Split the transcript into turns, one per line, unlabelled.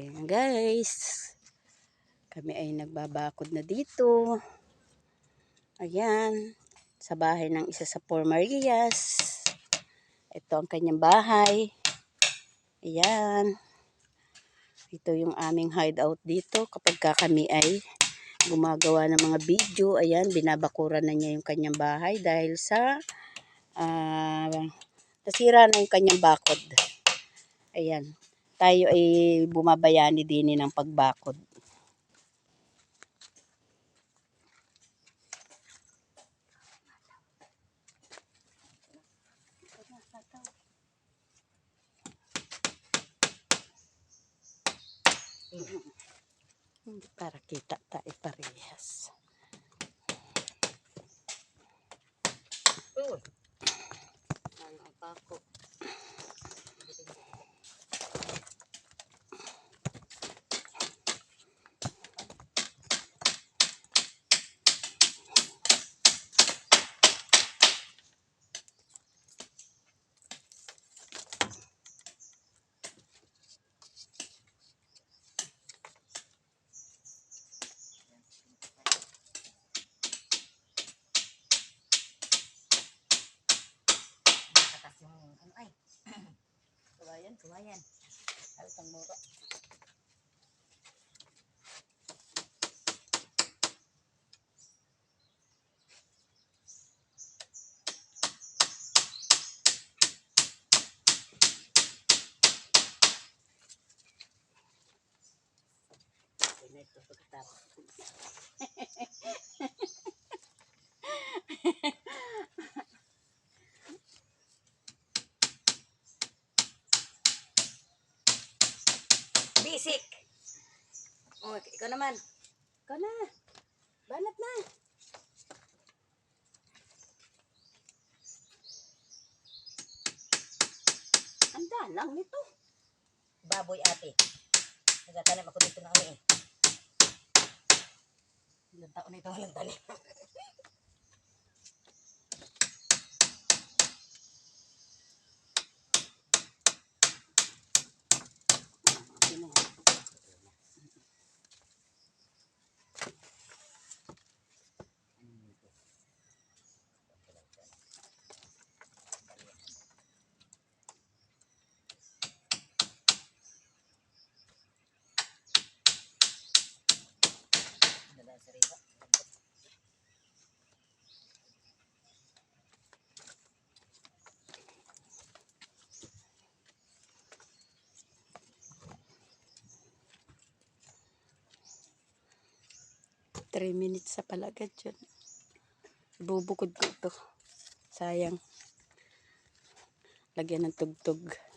Ayan guys. Kami ay nagbabakod na dito. Ayan. Sa bahay ng isa sa Four Marias. Ito ang kanyang bahay. Ayan. Ito yung aming hideout dito kapag ka kami ay gumagawa ng mga video. Ayan, binabakuran na niya yung kanyang bahay dahil sa ah, nasira na yung kanyang bakod. Ayan. Tayo ay bumabayani din ng pagbakod. Para kita tayo parehas.
Uy. Ano ang pako? Katas yung ano ay. Kawayan, kawayan. Halatang mura.
Okay na ito pagkatapos.
Bisik! Oh, ikaw naman.
Ikaw na. Banat na. Handa lang nito.
Baboy ate. Nagatanim ako dito na eh. Ilang taon ito walang tanim.
3 minutes sa palagad yun. Bubukod ko ito. Sayang. Lagyan ng tugtog.